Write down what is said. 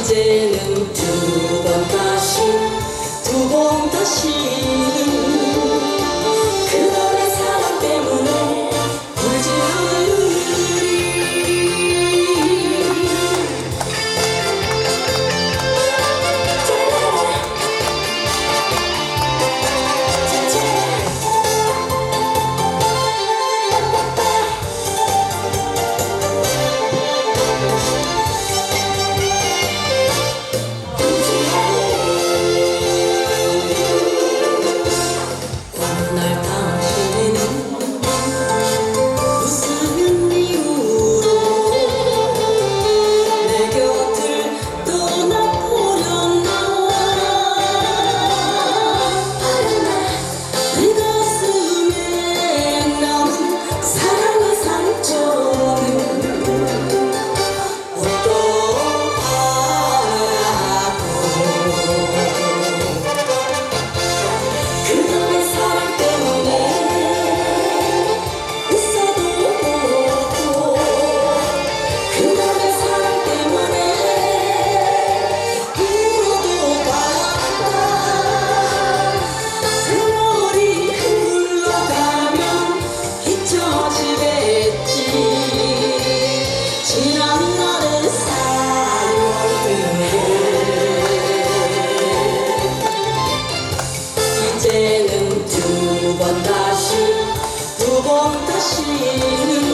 이제는 두 번 다시 두 번 다시. 이제는 두 번 다시 두 번 다시는